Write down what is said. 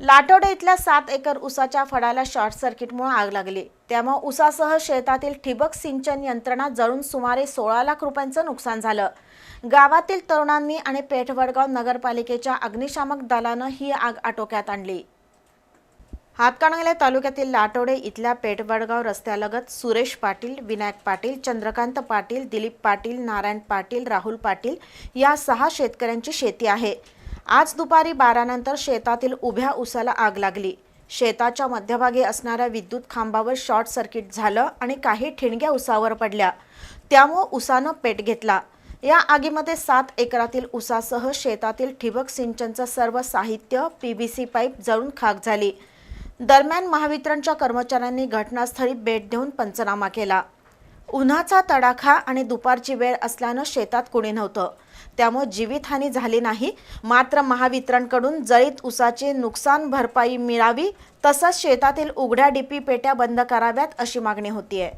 लाटोडे इथल्या सात एकर उसाच्या फडाला शॉर्ट सर्किटमुळे आग लागली. त्यामुळे उसासह शेतातील ठिबक सिंचन यंत्रणा जळून सुमारे सोळा लाख रुपयांचं नुकसान झालं. गावातील तरुणांनी आणि पेठवडगाव नगरपालिकेच्या अग्निशामक दलानं ही आग आटोक्यात आणली. हातकणंगले तालुक्यातील लाटोडे इथल्या पेठवडगाव रस्त्यालगत सुरेश पाटील विनायक पाटील चंद्रकांत पाटील दिलीप पाटील नारायण पाटील राहुल पाटील या सहा शेतकऱ्यांची शेती आहे. आज दुपारी बारानंतर शेतातील उभ्या उसाला आग लागली. शेताच्या मध्यभागी असणाऱ्या विद्युत खांबावर शॉर्ट सर्किट झालं आणि काही ठिणग्या उसावर पडल्या. त्यामुळं उसानं पेट घेतला. या आगीमध्ये सात एकरातील उसासह शेतातील ठिबक सिंचनचं सर्व साहित्य पी व्ही सी पाईप जळून खाक झाली. दरम्यान महावितरणच्या कर्मचाऱ्यांनी घटनास्थळी भेट देऊन पंचनामा केला. उन्हाचा तडाखा आणि दुपारची वेळ असल्यानं शेतात कुणी नव्हतं. त्यामुळे जीवितहानी झाली नाही. मात्र महावितरणकडून जळीत उसाची नुकसान भरपाई मिळावी तसंच शेतातील उघड्या डीपी पेट्या बंद कराव्यात अशी मागणी होतीये.